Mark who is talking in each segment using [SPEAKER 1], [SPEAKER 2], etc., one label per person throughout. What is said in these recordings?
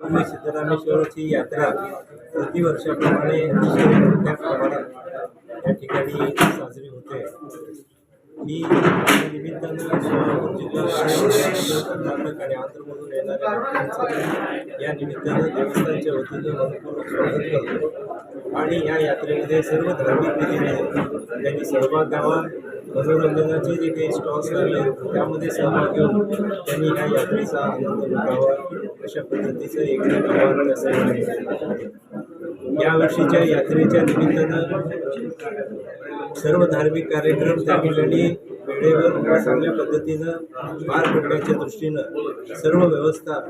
[SPEAKER 1] पूर्वी सिद्धरामेश्वराची यात्रा प्रतिवर्षाप्रमाणे अतिशय मोठ्या प्रमाणात या ठिकाणी साजरी होते. मी निमित्तानं जिल्हा आणि कर्नाटक आणि आंध्रमधून येणाऱ्या भक्तांचं या निमित्तानं देवस्थानच्या वतीनं मनपूर्वक स्वागत करतो. आणि या यात्रेमध्ये सर्व धार्मिक विधीने त्यांनी सहभाग घ्यावा. मनोरंजनाचे जे काही स्टॉल्स लागले त्यामध्ये सहभाग घेऊन त्यांनी ह्या यात्रेचा आनंद लुटावा अशा पद्धतीचं एक आवाहन त्या यावर्षीच्या यात्रेच्या निमित्तानं सर्व धार्मिक कार्यक्रम त्या ठिकाणी वेळेवर चांगल्या पद्धतीनं पार पडण्याच्या दृष्टीनं सर्व व्यवस्था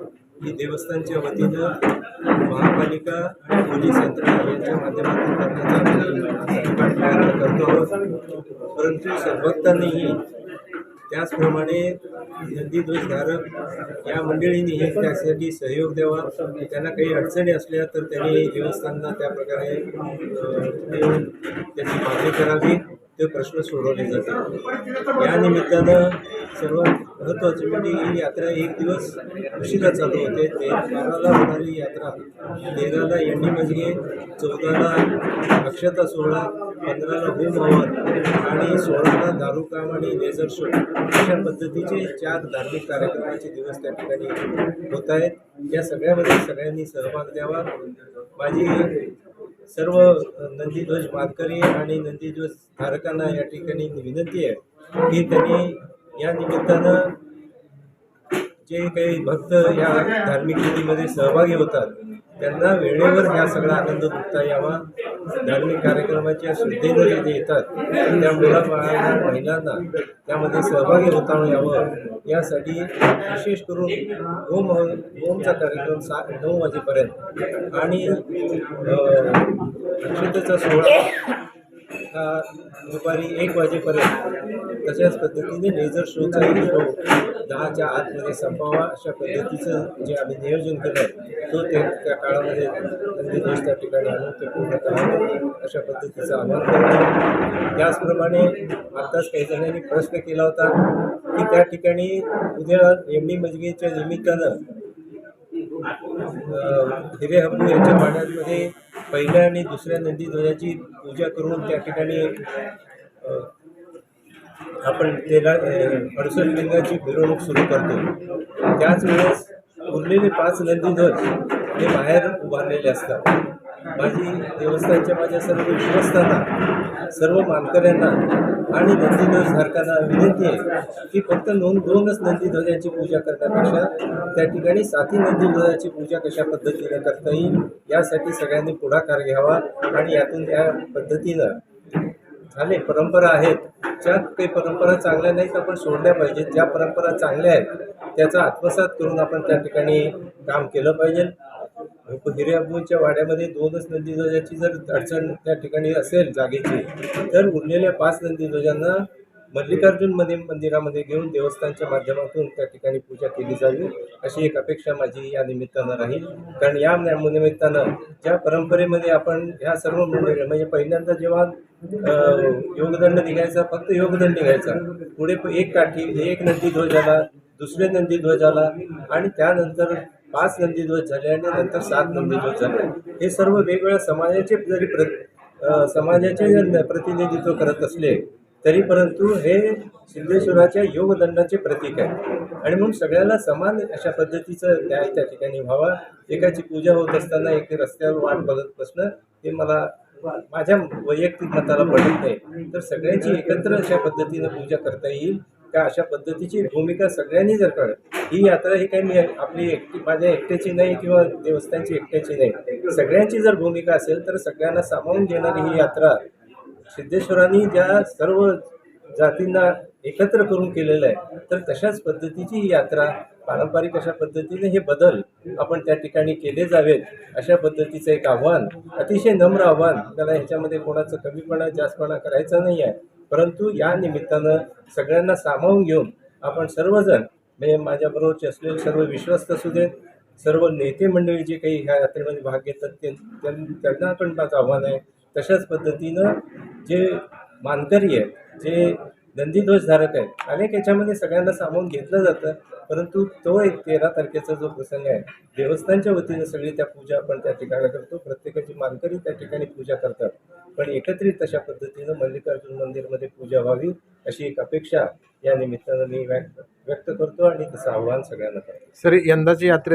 [SPEAKER 1] ही देवस्थानच्या वतीनं महापालिका आणि पोलीस यंत्रणा यांच्या माध्यमातून करण्याचा प्रयत्न करतो आहोत. परंतु सर्वक्तांनीही त्याचप्रमाणे नंदीध्वजधारक या मंडळींनीही त्यासाठी सहयोग द्यावा. त्यांना काही अडचणी असल्या तर त्यांनी देवस्थानला त्या प्रकारे त्याची मागणी करावी. ते प्रश्न सोडवले जातात. या निमित्तानं सर्वात महत्त्वाची म्हणजे ही यात्रा एक दिवस उशिरा चालू होते. ते बाराला होणारी यात्रा. तेराला एंडी मजगे चौदाला अक्षता सोहळा पंधराला होम हवन आणि सोळाला दारू काम आणि लेझर शो. अशा पद्धतीचे चार धार्मिक कार्यक्रमाचे दिवस त्या ठिकाणी होत आहेत. या सगळ्यामध्ये सगळ्यांनी सहभाग द्यावा. माझी सर्व नंदीध्वज मानकरी आणि नंदीध्वज धारकांना या ठिकाणी विनंती आहे की त्यांनी या निमित्तानं जे काही भक्त या धार्मिक विधीमध्ये सहभागी होतात त्यांना वेळेवर ह्या सगळा आनंद लुटता यावा. धार्मिक कार्यक्रमाच्या श्रद्धेनं जे ते येतात त्या मुलाबाळांना महिलांना त्यामध्ये सहभागी होता यावं. यासाठी विशेष करून होम होमचा कार्यक्रम सा नऊ वाजेपर्यंत. आणि अक्षतेचा सोहळा हा दुपारी एक वाजेपर्यंत. तशाच पद्धतीने लेझर शोचाही शो दहाच्या आतमध्ये संपावा अशा पद्धतीचं जे आम्ही नियोजन केलं आहे तो ते त्या काळामध्ये नंदीध्वज त्या ठिकाणी आणून ते पूर्ण करावं अशा पद्धतीचं आव्हान करतो त्याचप्रमाणे आत्ताच काही जणांनी प्रश्न केला होता की त्या ठिकाणी उद्या एम डी निमित्तानं हिरे हब्बू यांच्या पाण्यामध्ये पहिल्या आणि दुसऱ्या नंदीध्वजाची पूजा करून त्या ठिकाणी आपण त्याला अडसष्ट लिंगाची मिरवणूक सुरू करतो. त्याच वेळेस उरलेले पाच नंदीध्वज हे बाहेर उभारलेले असतात. माझी देवस्थानच्या माझ्या सर्व विश्वस्तांना सर्व मानकऱ्यांना आणि नंदीध्वजधारकांना विनंती आहे की फक्त नोंद दोनच नंदीध्वजाची पूजा करण्यापेक्षा त्या ठिकाणी साती नंदीध्वजाची पूजा कशा पद्धतीने करता येईल यासाठी सगळ्यांनी पुढाकार घ्यावा आणि यातून या पद्धतीनं झाले परंपरा आहेत ज्या काही परंपरा चांगल्या नाहीत आपण सोडल्या पाहिजेत. ज्या परंपरा चांगल्या आहेत त्याचा आत्मसात करून आपण त्या ठिकाणी काम केलं पाहिजे. हिरे वाड्यामध्ये दोनच नंदीध्वजाची जर अडचण त्या ठिकाणी असेल जागेची तर उरलेल्या पाच नंदीध्वजांना मल्लिकार्जुनमध्ये मंदिरामध्ये घेऊन देवस्थानच्या माध्यमातून त्या ठिकाणी पूजा केली जावी अशी एक अपेक्षा माझी या निमित्तानं राहील. कारण या निमित्तानं ज्या परंपरेमध्ये आपण ह्या सर्व मंडळी म्हणजे पहिल्यांदा जेव्हा योगदंड निघायचा फक्त योगदंड निघायचा पुढे एक काठी एक नंदीध्वजाला दुसऱ्या दुसरे आणि त्यानंतर पाच नंदीध्वज झाले आणि नंतर सात नंदीध्वज झाले. हे सर्व वेगवेगळ्या समाजाचे जरी प्र समाजाचे प्रतिनिधित्व करत असले तरी परंतु हे सिद्धेश्वराच्या योगदंडाचे प्रतीक आहे. आणि म्हणून सगळ्याला समान अशा पद्धतीचं न्याय त्या ठिकाणी व्हावा. एकाची पूजा होत असताना एक रस्त्यावर वाट बघत बसणं हे मला माझ्या वैयक्तिक मताला पडत नाही. तर सगळ्यांची एकत्र अशा पद्धतीनं पूजा करता येईल. का अशा पद्धतीची भूमिका सगळ्यांनी जर कळत ही यात्रा ही काही मी आपली एकटी माझ्या एकट्याची नाही किंवा देवस्थानची एकट्याची नाही. सगळ्यांची जर भूमिका असेल तर सगळ्यांना सामावून घेणारी ही यात्रा सिद्धेश्वरांनी ज्या सर्व जातींना एकत्र करून केलेलं आहे. तर तशाच पद्धतीची ही यात्रा पारंपरिक अशा पद्धतीने हे बदल आपण त्या ठिकाणी केले जावेत अशा पद्धतीचं एक आव्हान अतिशय नम्र आव्हान त्याला ह्याच्यामध्ये कोणाचं कमीपणा जास्तपणा करायचा नाही आहे. परंतु या निमित्तानं सगळ्यांना सामावून घेऊन आपण सर्वजण म्हणजे माझ्याबरोबरचे असलेले सर्व विश्वस्त असू देत सर्व नेते मंडळी जे काही ह्या यात्रेमध्ये भाग घेतात ते त्यां- त्यांना पण माझं आव्हान आहे. तशाच पद्धतीनं जे मानकरी आहेत जे नंदीध्वजधारक आहेत. अनेक याच्यामध्ये सगळ्यांना सामावून घेतलं जातं परंतु तो एक तेरा तारखेचा जो प्रसंग आहे देवस्थानच्या वतीनं सगळी त्या पूजा आपण त्या ठिकाणी करतो. प्रत्येकाची मानकरी त्या ठिकाणी पूजा करतात. पण एकत्रित अशा पद्धतीनं मल्लिकार्जुन मंदिरमध्ये पूजा व्हावी अशी एक अपेक्षा या निमित्तानं मी व्यक्त व्यक्त करतो आणि तसं आव्हान सगळ्यांना करतो.
[SPEAKER 2] सर यंदाची यात्रे